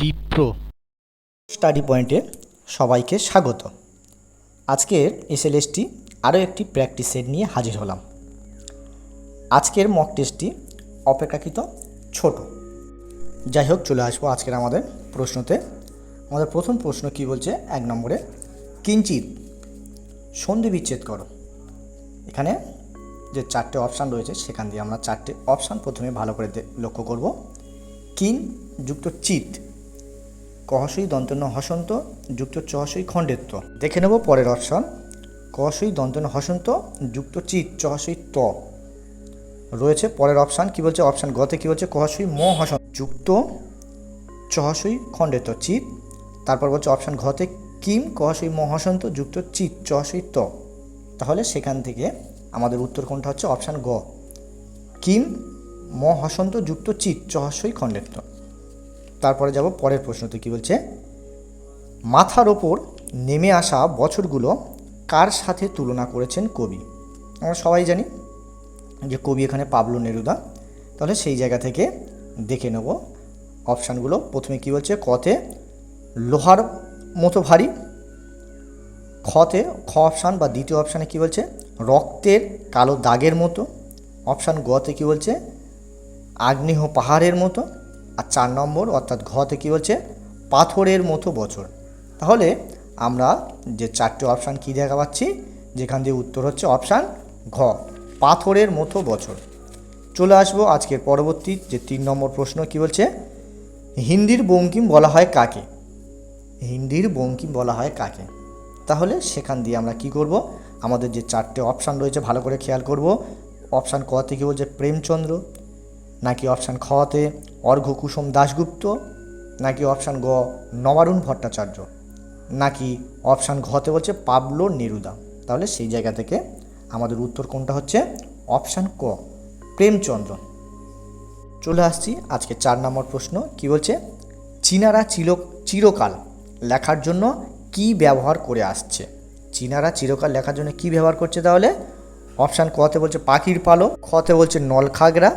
Dipra study পয়েন্টে সবাইকে স্বাগত। আজকের এসএলএসটি আরও একটি প্র্যাকটিস সেট নিয়ে হাজির হলাম। আজকের মক টেস্টটি অপেক্ষাকৃত ছোট। যাই হোক, চলে আসব আজকের আমাদের প্রশ্নতে। আমাদের প্রথম প্রশ্ন কি বলছে? এক নম্বরে কিঞ্চিত সন্ধি বিচ্ছেদ করো। এখানে যে চারটে অপশান রয়েছে, সেখান দিয়ে আমরা চারটে অপশান প্রথমে ভালো করে লক্ষ্য করব। কিন যুক্ত চিত কহসই দন্তন্য হসন্ত, যুক্ত চহসই খণ্ডেত্ব। দেখে নেব পরের অপশন। কহসই দন্তন্য হসন্ত, যুক্ত চিত চহসই ত। রয়েছে পরের অপশান, কি বলছে? অপশান গতে কি বলছে? কহসই ম হসন্ত, যুক্ত চহসই খণ্ডেত্ব চিত তারপর বলছে অপশান ঘতে কিম, কহসই ম হসন্ত, যুক্ত চিত চহসই ত। তাহলে সেখান থেকে আমাদের উত্তর কোনটা হচ্ছে? অপশান গ। কিম, ম হসন্ত, যুক্ত চিত চহসই খণ্ডেত্ব। তারপরে যাব পরের প্রশ্নতে, কি বলছে? মাথার ওপর নেমে আসা বছরগুলো কার সাথে তুলনা করেছেন কবি? আমরা সবাই জানি যে কবি এখানে পাবলো নেরুদা। তাহলে সেই জায়গা থেকে দেখে নেব অপশানগুলো। প্রথমে কি বলছে? কতে লোহার মতো ভারী। খতে খ অপশান বা দ্বিতীয় অপশানে কি বলছে? রক্তের কালো দাগের মতো। অপশান গতে কি বলছে? আগ্নেয় পাহাড়ের মতো। আর চার নম্বর, অর্থাৎ ঘতে কী বলছে পাথরের মতো বছর। তাহলে আমরা যে চারটে অপশান কী দেখা পাচ্ছি? যেখান দিয়ে উত্তর হচ্ছে অপশান ঘ, পাথরের মতো বছর। চলে আসব আজকের পরবর্তী যে তিন নম্বর প্রশ্ন কি বলছে? হিন্দির বঙ্কিম বলা হয় কাকে? হিন্দির বঙ্কিম বলা হয় কাকে? তাহলে সেখান দিয়ে আমরা কি করব? আমাদের যে চারটে অপশান রয়েছে, ভালো করে খেয়াল করব। অপশান ক থেকে বলছে প্রেমচন্দ্র নাকি অপশান খতে অর্ঘ্য কুসুম দাশগুপ্ত, নাকি অপশান গ নবারুণ ভট্টাচার্য, নাকি অপশান ঘতে বলছে পাবলো নেরুদা। তাহলে সেই জায়গা থেকে আমাদের উত্তর কোনটা হচ্ছে? অপশান ক, প্রেমচন্দ্র। চলে আসছি আজকে চার নম্বর প্রশ্ন, কি বলছে? চীনারা চির চিরকাল লেখার জন্য কি ব্যবহার করে আসছে? চীনারা চিরকাল লেখার জন্য কি ব্যবহার করছে তাহলে? অপশান কতে বলছে পাখির পালক খতে বলছে নলখাগড়া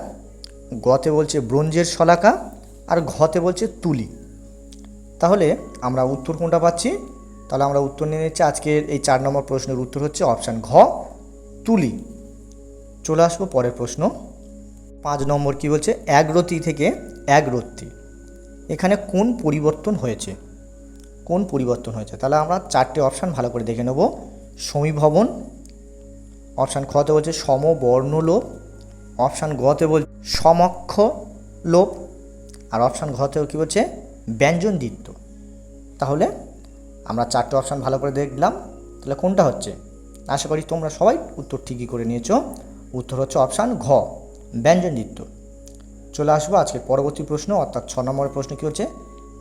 গতে বলছে ব্রোঞ্জের শলাকা আর ঘতে বলছে তুলি। তাহলে আমরা উত্তর কোনটা পাচ্ছি? তাহলে আমরা উত্তর নিয়ে নিচ্ছি, আজকের এই চার নম্বর প্রশ্নের উত্তর হচ্ছে অপশান ঘ, তুলি। চলে আসব পরের প্রশ্ন। পাঁচ নম্বর কি বলছে? এক রতি থেকে এক রত্তি এখানে কোন পরিবর্তন হয়েছে? কোন পরিবর্তন হয়েছে? তাহলে আমরা চারটে অপশান ভালো করে দেখে নেব। সমীভবন, অপশান খতে বলছে সমবর্ণ লোপ অপশান গতে বল সমক্ষ লোপ আর অপশান ঘতেও কী বলছে? ব্যঞ্জন দ্বিত্ব। তাহলে আমরা চারটে অপশান ভালো করে দেখলাম তাহলে কোনটা হচ্ছে? আশা করি তোমরা সবাই উত্তর ঠিকই করে নিয়েছো। উত্তর হচ্ছে অপশান ঘ, ব্যঞ্জন দ্বিত্ব। চলে আসব আজকে পরবর্তী প্রশ্ন, অর্থাৎ ছ নম্বরের প্রশ্ন কী হচ্ছে?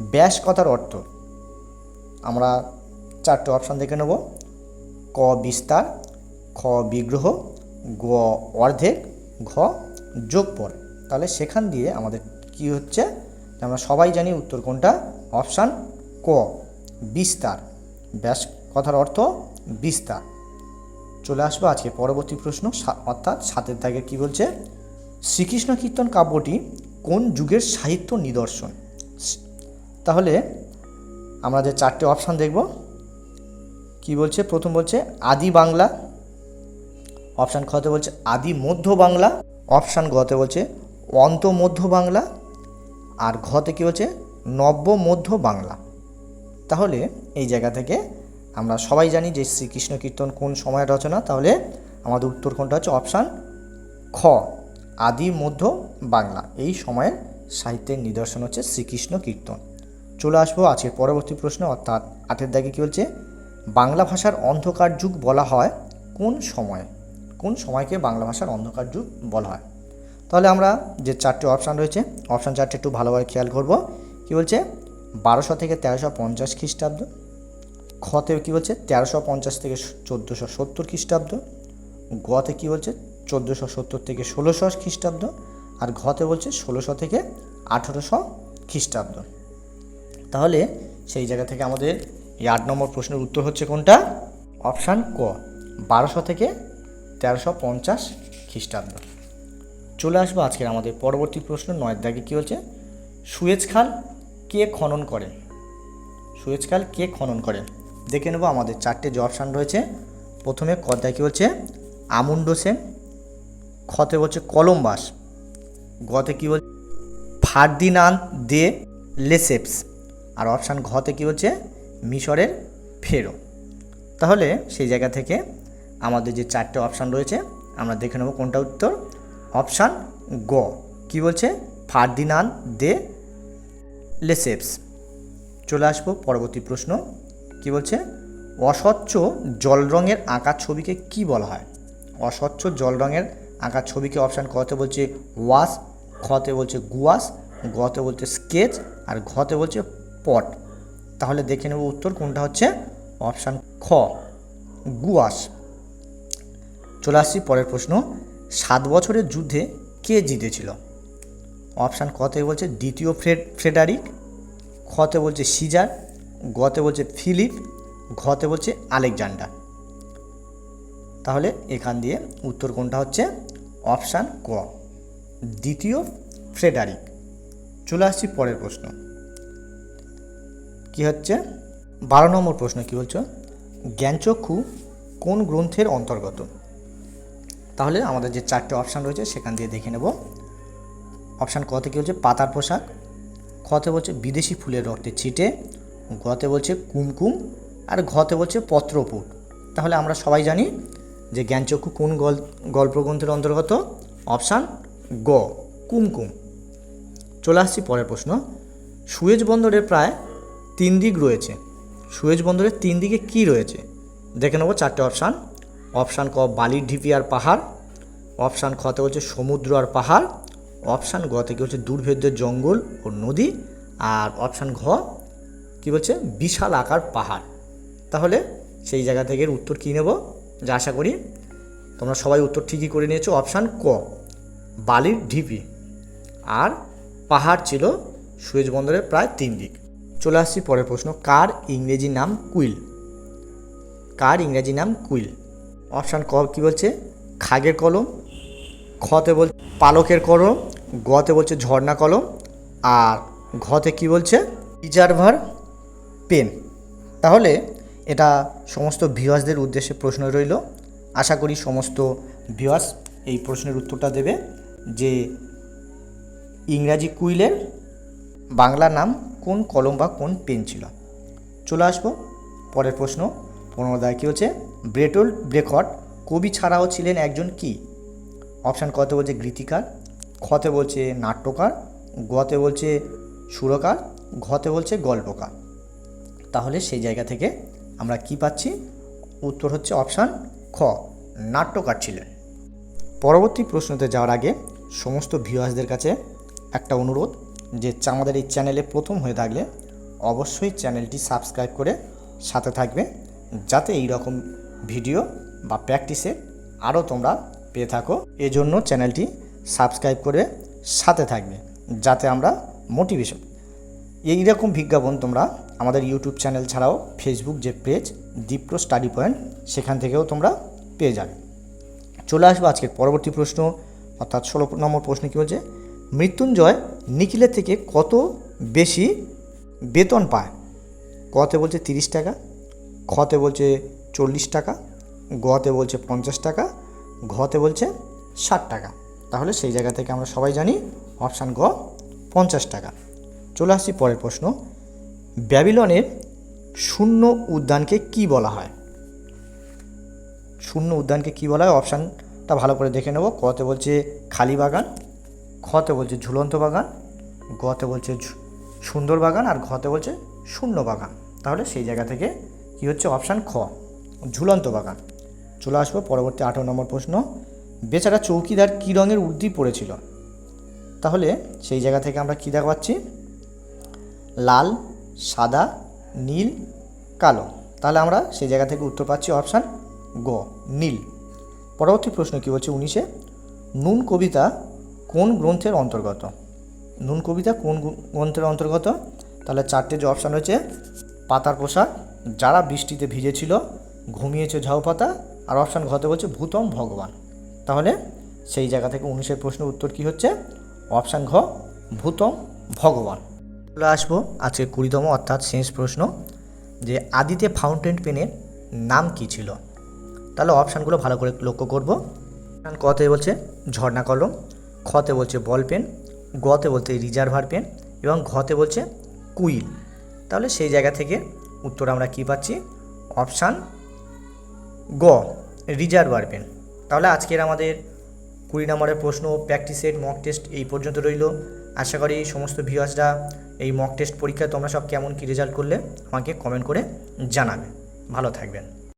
ব্যাস কথার অর্থ। আমরা চারটে অপশান দেখে নেব। ক বিস্তার, খ বিগ্রহ, গ অর্ধেক, ঘ যোগপর তাহলে সেখান দিয়ে আমাদের কি হচ্ছে? আমরা সবাই জানি উত্তর কোনটা? অপশান ক, বিস্তার। ব্যাস, কথার অর্থ বিস্তার। চলে আসব আজকে পরবর্তী প্রশ্ন অর্থাৎ সাতের দাগে কি বলছে? শ্রীকৃষ্ণ কীর্তন কাব্যটি কোন যুগের সাহিত্য নিদর্শন? তাহলে আমরা যে চারটে অপশান দেখব, কি বলছে? প্রথম বলছে আদি বাংলা, অপশান খতে বলছে আদি মধ্য বাংলা অপশান গতে বলছে অন্ত মধ্য বাংলা আর ঘতে কী বলছে নব্য মধ্য বাংলা। তাহলে এই জায়গা থেকে আমরা সবাই জানি যে শ্রীকৃষ্ণ কীর্তন কোন সময়ের রচনা, তাহলে আমাদের উত্তর কোনটা হচ্ছে অপশান খ, আদি মধ্য বাংলা। এই সময়ের সাহিত্যের নিদর্শন হচ্ছে শ্রীকৃষ্ণ কীর্তন। চলে আসব আজকের পরবর্তী প্রশ্ন, অর্থাৎ আটের দাগে কী বলছে, বাংলা ভাষার অন্ধকার যুগ বলা হয় কোন সময়ে? কোন সময়কে বাংলা ভাষার অন্ধকার যুগ বলা হয়। তাহলে আমরা যে চারটে অপশান রয়েছে অপশান চারটে একটু ভালোভাবে খেয়াল করব। কী বলছে? বারোশো থেকে তেরোশো পঞ্চাশ খ্রিস্টাব্দ। খতে কী বলছে? তেরোশো পঞ্চাশ থেকে চোদ্দোশো সত্তর খ্রিস্টাব্দ। গতে কী বলছে? চোদ্দোশো সত্তর থেকে ষোলোশো খ্রিস্টাব্দ। আর ঘতে বলছে ষোলোশো থেকে আঠেরোশো খ্রিস্টাব্দ। তাহলে সেই জায়গা থেকে আমাদের এই আট নম্বর প্রশ্নের উত্তর হচ্ছে কোনটা? অপশান ক। বারোশো থেকে তেরোশো পঞ্চাশ খ্রিস্টাব্দ। চলে আসব আজকের আমাদের পরবর্তী প্রশ্ন, নয়ের দাগে কী হচ্ছে সুয়েজ খাল কে খনন করে? সুয়েজ খাল কে খনন করে? দেখে নেব, আমাদের চারটে যে অপশান রয়েছে। প্রথমে কদায় কী বলছে? আমুন্ড সেন। খতে বলছে কলম্বাস। গতে কী বলছে ফার্দিনান দে লেসেপস। আর অপশান ঘতে কী হচ্ছে মিশরের ফেরো। তাহলে সেই জায়গা থেকে আমাদের যে চারটে অপশান রয়েছে, আমরা দেখে নেব কোনটা উত্তর। অপশান গ। কি বলছে? ফার্দিনান দে লেসেপস। চলে আসব পরবর্তী প্রশ্ন। কি বলছে? অস্বচ্ছ জল রঙের আঁকা ছবিকে কি বলা হয়? অস্বচ্ছ জল রঙের আঁকা ছবিকে অপশান কতে বলছে ওয়াশ খতে বলছে গুয়াশ গতে বলছে স্কেচ, আর ঘতে বলছে পট। তাহলে দেখে নেব উত্তর কোনটা হচ্ছে? অপশান খ। গুয়াশ। চলে আসছি পরের প্রশ্ন। সাত বছরের যুদ্ধে কে জিতেছিল? অপশান কতে বলছে দ্বিতীয় ফ্রেড, ফ্রেডারিক, খতে বলছে সিজার, গতে বলছে ফিলিপ, ঘতে বলছে আলেকজান্ডার। তাহলে এখান দিয়ে উত্তর কোনটা হচ্ছে? অপশান ক, দ্বিতীয় ফ্রেডারিক। চলে আসছি পরের প্রশ্ন। কি হচ্ছে? বারো নম্বর প্রশ্ন কি বলছো? জ্ঞানচক্ষু কোন গ্রন্থের অন্তর্গত? তাহলে আমাদের যে চারটে অপশান রয়েছে, সেখান দিয়ে দেখে নেব। অপশান কতে কী হচ্ছে পাতার পোশাক। খতে বলছে, বিদেশি ফুলের রক্তে ছিটে। গতে বলছে, কুমকুম। আর ঘতে বলছে, পত্রপুট। তাহলে আমরা সবাই জানি যে জ্ঞানচক্ষু কোন গল গল্প গ্রন্থের অন্তর্গত? অপশান গ, কুমকুম। চলে আসছি পরের প্রশ্ন। সুয়েজ বন্দরের প্রায় তিন দিক রয়েছে। সুয়েজ বন্দরের তিন দিকে কি রয়েছে? দেখে নেব চারটে অপশান অপশান ক বালির ঢিপি আর পাহাড়, অপশান খতে হচ্ছে সমুদ্র আর পাহাড়, অপশান গ থেকে হচ্ছে দুর্ভেদ্য জঙ্গল ও নদী, আর অপশান ঘ কি বলছে বিশাল আকার পাহাড়। তাহলে সেই জায়গা থেকে উত্তর কী নেব? যা আশা করি তোমরা সবাই উত্তর ঠিকই করে নিয়েছো, অপশান ক বালির ঢিপি। আর পাহাড় ছিল সুয়েজ বন্দরের প্রায় তিন দিক। চলে আসছি পরের প্রশ্ন, কার ইংরেজি নাম কুইল? কার ইংরেজি নাম কুইল? অপশান ক কী বলছে? খাগের কলম খতে বল পালকের কলম, গতে বলছে ঝর্ণা কলম, আর ঘতে কি বলছে? Reservoir pen. তাহলে এটা সমস্ত ভিউয়ার্সদের উদ্দেশ্যে প্রশ্ন রইল। আশা করি সমস্ত ভিউয়ার্স এই প্রশ্নের উত্তরটা দেবে যে ইংরাজি কুইলের বাংলা নাম কোন কলম বা কোন পেন ছিল। চলে আসব, পরের প্রশ্ন। পুনরায় কী হচ্ছে ব্রেটল ব্রেকট। কবি ছাড়াও ছিলেন একজন কি? অপশান কতে বলছে গীতিকার খতে বলছে নাট্যকার গতে বলছে সুরকার ঘতে বলছে গল্পকার। তাহলে সেই জায়গা থেকে আমরা কি পাচ্ছি? উত্তর হচ্ছে অপশান খ, নাট্যকার ছিলেন। পরবর্তী প্রশ্নতে যাওয়ার আগে সমস্ত ভিউয়ার্সদের কাছে একটা অনুরোধ যে আমাদের এই চ্যানেলে প্রথম হয়ে থাকলে অবশ্যই চ্যানেলটি সাবস্ক্রাইব করে সাথে থাকবে। যাতে এই রকম ভিডিও বা প্র্যাকটিসে আরও তোমরা পেয়ে থাকো। এজন্য চ্যানেলটি সাবস্ক্রাইব করে সাথে থাকবে, যাতে আমরা মোটিভেশন। এইরকম বিজ্ঞাপন তোমরা আমাদের ইউটিউব চ্যানেল ছাড়াও ফেসবুক যে পেজ দীপ্র স্টাডি পয়েন্ট সেখান থেকেও তোমরা পেয়ে যাবে। চলে আসব আজকের পরবর্তী প্রশ্ন, অর্থাৎ ষোলো নম্বর প্রশ্ন কী বলছে? মৃত্যুঞ্জয় নিখিলের থেকে কত বেশি বেতন পায়? কতে বলছে তিরিশ টাকা খতে বলছে চল্লিশ টাকা, গতে বলছে পঞ্চাশ টাকা, ঘতে বলছে ষাট টাকা। তাহলে সেই জায়গা থেকে আমরা সবাই জানি অপশান গ, পঞ্চাশ টাকা। চলে আসছি পরের প্রশ্ন। ব্যাবিলনের শূন্য উদ্যানকে কি বলা হয়? শূন্য উদ্যানকে কি বলা হয়? অপশানটা ভালো করে দেখে নেব। কতে বলছে খালি বাগান খতে বলছে ঝুলন্ত বাগান, গতে বলছে সুন্দর বাগান, আর ঘতে বলছে শূন্য বাগান। তাহলে সেই জায়গা থেকে কি হচ্ছে অপশান খ। ঝুলন্ত বাগান। চলে আসব পরবর্তী আঠারো নম্বর প্রশ্ন। বেচারা চৌকিদার কী রঙের উর্দি পড়েছিল তাহলে সেই জায়গা থেকে আমরা কী দেখা পাচ্ছি? লাল, সাদা, নীল, কালো। তাহলে আমরা সেই জায়গা থেকে উত্তর পাচ্ছি অপশান গ, নীল। পরবর্তী প্রশ্ন কী হচ্ছে উনিশে? নুন কবিতা কোন গ্রন্থের অন্তর্গত? নুন কবিতা কোন গ্রন্থের অন্তর্গত? তাহলে চারটে যে অপশান রয়েছে, পাতার পোশাক যারা বৃষ্টিতে ভিজেছিল, ঘুমিয়েছে ঝাউ পাতা আর অপশান ঘতে বলছে, ভূতম ভগবান। তাহলে সেই জায়গা থেকে উনিশের প্রশ্নের উত্তর কী হচ্ছে? অপশান ঘ, ভূতম ভগবান। চলে আসব আজকে কুড়িতম অর্থাৎ শেষ প্রশ্ন, যে আদিতে ফাউন্টেন পেনের নাম কী ছিল? তাহলে অপশানগুলো ভালো করে লক্ষ্য করব। অপশান কতে বলছে, ঝর্ণা কলম, খতে বলছে বল পেন, গতে বলছে রিজার্ভার পেন, এবং ঘতে বলছে কুইল। তাহলে সেই জায়গা থেকে উত্তর আমরা কী পাচ্ছি? অপশান গ, রিজার্ভার পেন। তাহলে আজকের আমাদের কুড়ি নম্বরের প্রশ্ন প্র্যাকটিসের মক টেস্ট এই পর্যন্ত রইল। আশা করি সমস্ত ভিউয়ার্সরা এই মক টেস্ট পরীক্ষায় তোমরা সব কেমন কী রেজাল্ট করলে আমাকে কমেন্ট করে জানাবে। ভালো থাকবেন।